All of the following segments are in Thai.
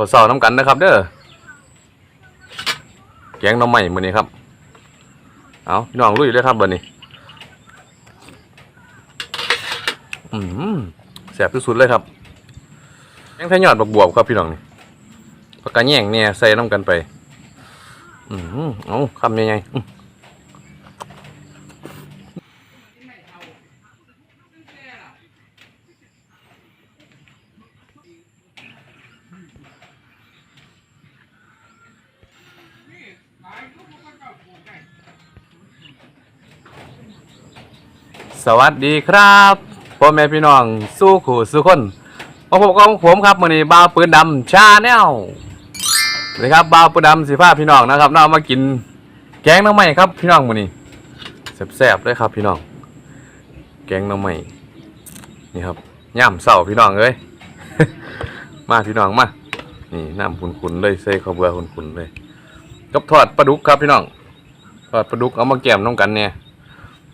ข้าวเสาน้ำกันนะครับ เด้อแกงน้ำใหม่มือนี้ครับ เอาพี่น้องลุยเลยครับเบอร์นี้อืมแสบที่สุดเลยครับแกงไทยยอดบักบวบครับพี่น้องนี่ปากกาแย่งเนี่ยใส่น้ำกันไป อืมเอาคำยังไง สวัสดีครับพ่อแม่พี่น้องสู้ขู่สู้คนมาพบกับผมครับมื้อนี้บ่าวปืนดำชาแนลสวัสดีครับบ่าวปืนดำสิพาพี่น้องนะครับน้ามากินแกงน้ำใหม่ครับพี่น้องมื้อนี้แซ่บๆเลยครับพี่น้อง แกงน้ำใหม่นี่ครับย่ำเสาพี่น้องเอ้ยมาพี่น้องมานี่น้ำขุนๆเลยใส่ข้าวเบื่อขุนๆเลยกับทอดปลาดุกครับพี่น้องทอดปลาดุกเอามาแกมน้ำกันเนี่ย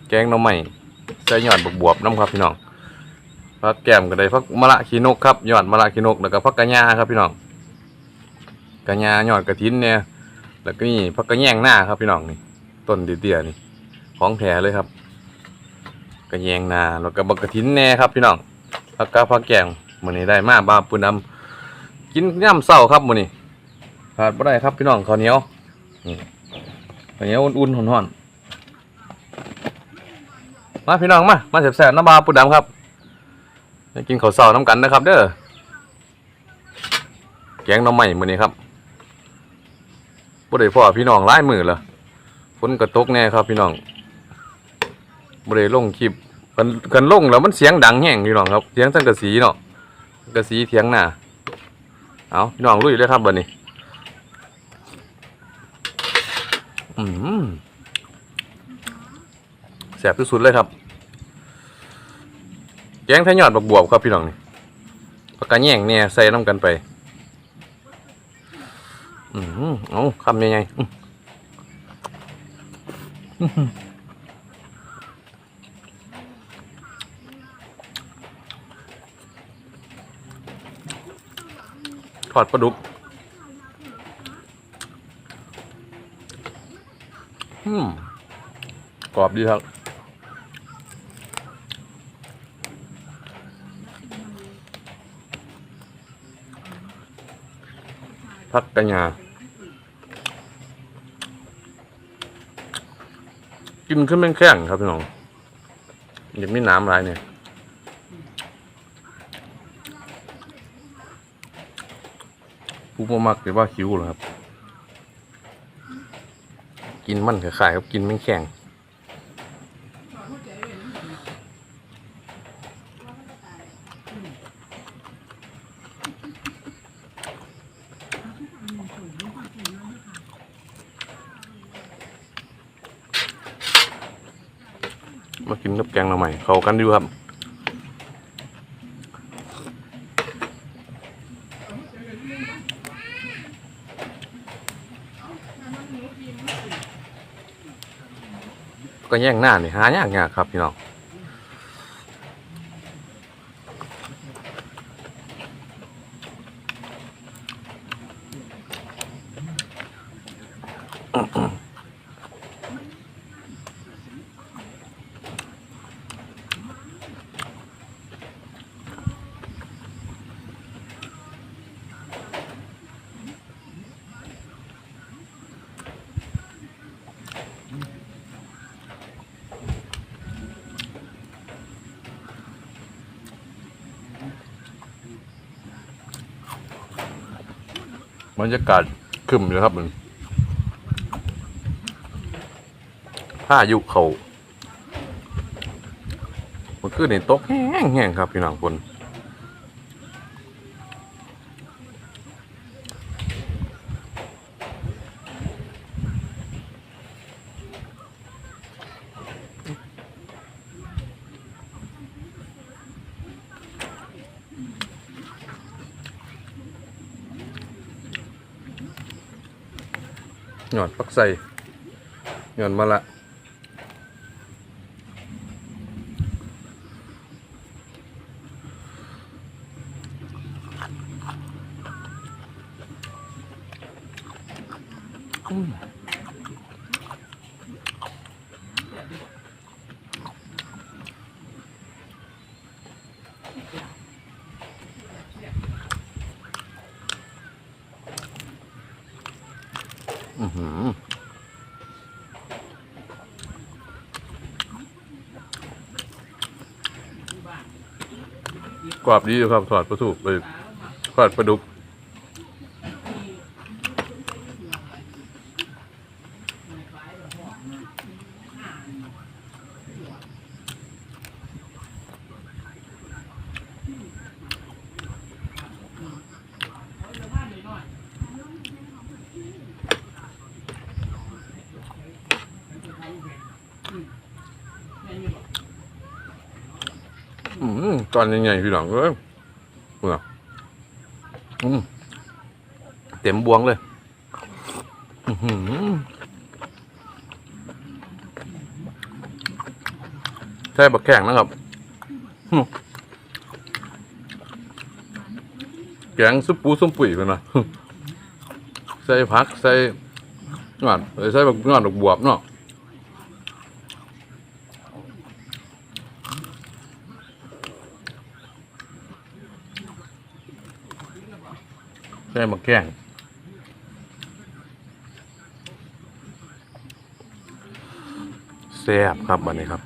แกงน้ำใหม่ ใส่ยอดบวบๆน้ำครับพี่น้องพักแก้มก็ได้พักมะละขีนกครับหยอดมะละขีนกแล้วก็พักกระยาครับพี่น้องกระยาหยอดกระถินเนี่ยแล้วก็นี่พักกระแยงหน้าครับพี่น้องนี่ต้นเตี้ยๆนี่ของแท้เลยครับกระแยงหนาแล้วก็บักกระถินแน่ครับพี่น้องพักกะพักแกงมื้อนี้ได้มากบ้าปูนำกินย่ำเศร้าครับมื้อนี้ขาดบ่ได้ครับพี่น้องข้าวเหนียวนี่ข้าวเหนียวอุ่นๆห่อนๆ มาพี่น้องมามาแสบน้ำบาปูดำครับกินข้าวเสาน้ำกันนะครับ เด้อแกงน้ำใหม่มือนี้ครับบ่ได้พ่อพี่น้องหลายมื้อละฝนก็ตกแน่ครับพี่น้องบ่ได้ลงคลิปกันกันลงแล้วมันเสียงดังแห้งพี่น้องครับเสียงสังกะสีเนาะสังกะสีเถียงหน้าเอาพี่น้องลุยเลยครับบัดนี้อืม บที่สุดเลยครับ แกงไทยอดบักบวบครับพี่น้องนี่ปากกาแย่งเนี่ยใส่น้ำกันไปอืมเอาคำยังไงอื้ออื้อหือทอดปลาดุกอืมกรอบดีครับ พักกัญญากินขึ้นเป็นแข้งครับพี่น้องยังไม่น้ำไรเนี่ยผู้บ่มักหรือว่าคิ้วเหรอครับ กินมันขายๆครับ กินไม่แข็ง มากินกับแกงเราให ม่เข้ากันดีครับก็แย่งหน้านี่หายากยากครับพี่น้องบ รรยากาศคึมเลยครับมันผ้ายุเขามันคือในตกแห้งๆครับพี่น้องคน ใส่หยอดมาละอืมอื้อ กรอบดีอยู่ครับทอดปลาทูไปทอดปลาดุก อืม ตอนยังไงพี่หลังเอ้ยเมื่ออืมเต็มบวงเลยใช่บักแข่งนะครับแกงซุปปูซุปปุ๋ยเป็นไงใส่ผัก ใส่งอนใส่บักงอนดอกบวบเนาะ ใช่มาแกล้งแซ่บครับวันนี้ครับ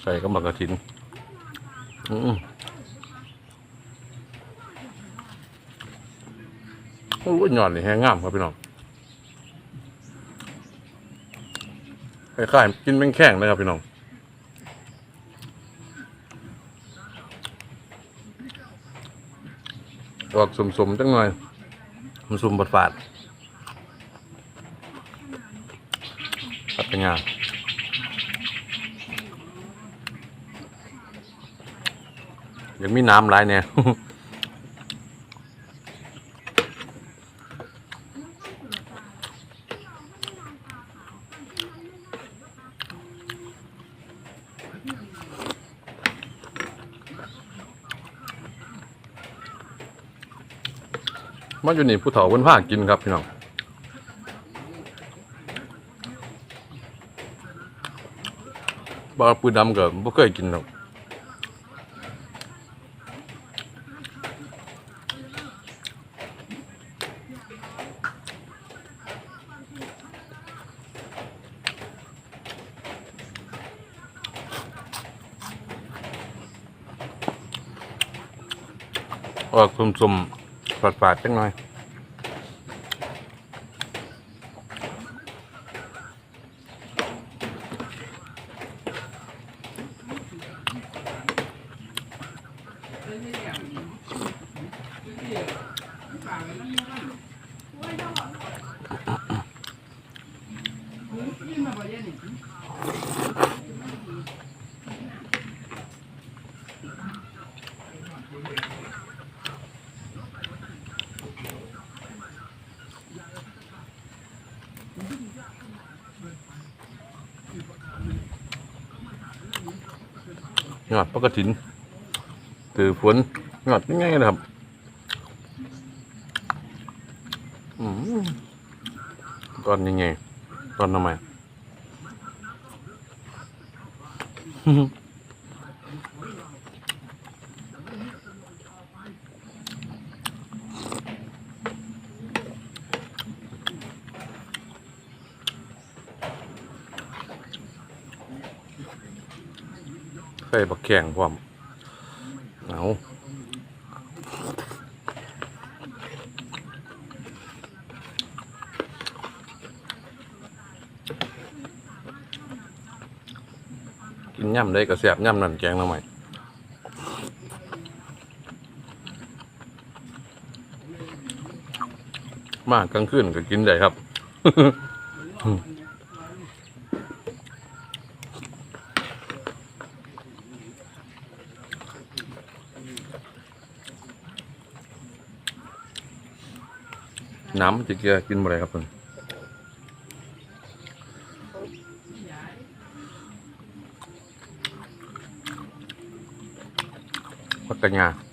ใส่ก็มากระถิน อืม โอ้ยหย่อนนี่แห้งงามครับพี่น้องคล้ายๆกินเป็นแข้งเลยครับพี่น้องออกสมๆจังหน่อยมันสมบทฝาดพัดงานยังมีน้ำหลเนี่ย มาอยู่นี่ผู้เฒ่าเพิ่นพากินครับพี่น้องบาปืนดำก็บ่เคยกินหรอกออกสมๆ ฝาดๆจังหน่อย ยอดปกตินถือฝนยอดง่ายๆนะครับอืมตอนยังไงตอนทำไม ใส่บักแข่งพร้อมเอากินย่ำได้กระเสียบย่ำนั่นแกงหน่อใหม่มากกลางคืนก็กินได้ครับ น้ำจะเกลือกินอะไรครับเพื่อนพักกันยา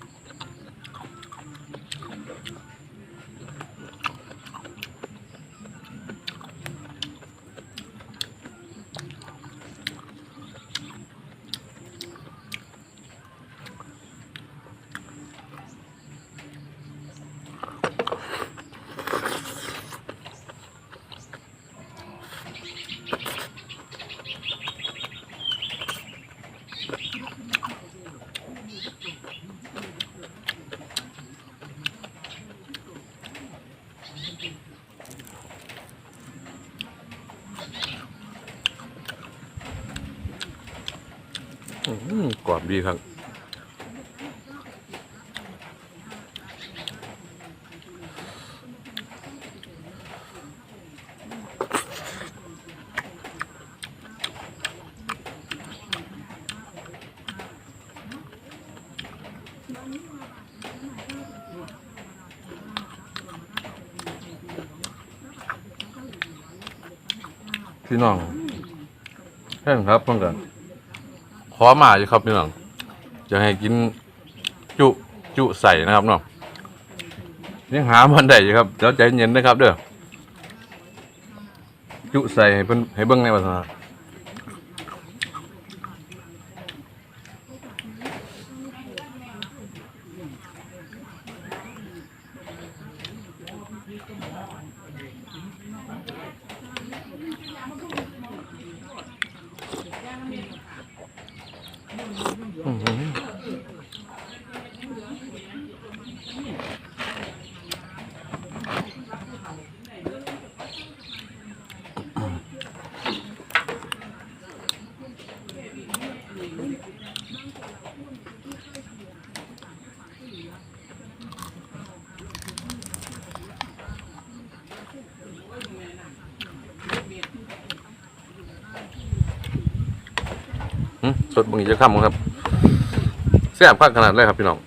ดีครับพี่น้องแค่นครับเพิ่อนกัน ขอมาอยู่ครับพี่น้องจะให้กินจุจุใส่นะครับน้องยังหามันได้อยู่ครับเดี๋ยวใจเย็นนะครับเด้อจุใส่ให้เพิ่นให้เบิ้งในภาษา สดบิ่งอีจะค่ำครับแซ่บคักขนาดเลยครับพี่น้อง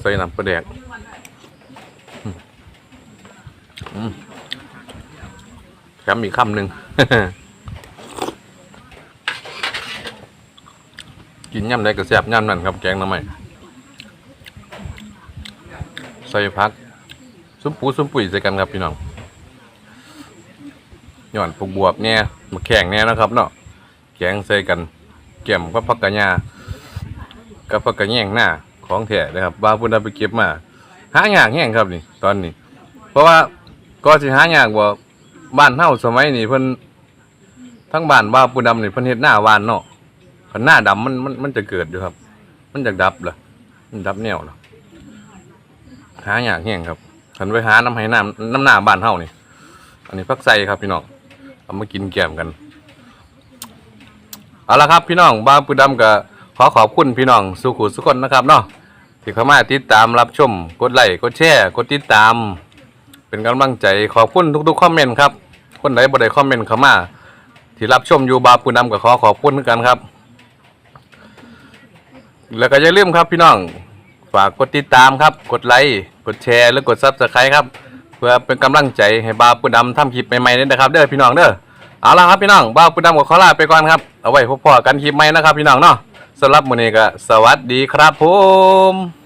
ใส่น้ำปลาแดกแถมอีกคำหนึ่งกินย่ำได้ก็แซ่บย่ำนั่นครับแกงน้ำใหม่ใส่พักซุ้มปูซุ้มปุ๋ยใส่กันครับพี่น้องหย่อนปลูกบวบเนี่ยมาแข่งเนี่ยนะครับเนาะ แกงใส่กันแก้มกับผักกะยากับผักกะแยงหน้าของแท้นะครับบ้าพุ่นเอาไปเก็บมาหายากแห้งครับนี่ ตอนนี้ เพราะว่าก็สิหายากว่าบ้านเฮาสมัยนี้เพิ่นทั้งบ้านบ้าปูดำนี่เพิ่นเฮ็ดหน้าวานเนาะคันหน้าดำมันมันมันจะเกิดอยู่ครับ มันจะดับเหรอมันดับแนวเหรอหายากแห้งครับคันไปหาน้ำให้น้ำน้ำหน้าบ้านเฮานี่ อันนี้พักใส่ครับพี่น้องเอามากินแกมกัน เอาละครับพี่น้องบ้านปูดำก็ขอขอบคุณพี่น้องสุขุสุคนนะครับเนาะที่เข้ามาติดตามรับชมกดไลค์กดแชร์กดติดตาม เป็นกำลังใจขอบคุณทุกๆคอมเมนต์ครับคนไหนบ่ได้คอมเมนต์เข้ามา ที่รับชมอยู่บาปูดำก็ขอขอบคุณเหมือนกันครับ แล้วก็อย่าลืมครับพี่น้องฝากกดติดตามครับ กดไลค์กดแชร์หรือกดซับสไครต์ครับ เพื่อเป็นกำลังใจให้บาปูดำทำคลิปใหม่ๆนี่นะครับ เด้อพี่น้องเด้อ เอาละครับพี่น้องบ้าปูดำกับขอลาไปก่อนครับ เอาไว้พบพอกันคลิปใหม่นะครับพี่น้องเนาะสำหรับมื้อนี้ก็สวัสดีครับผม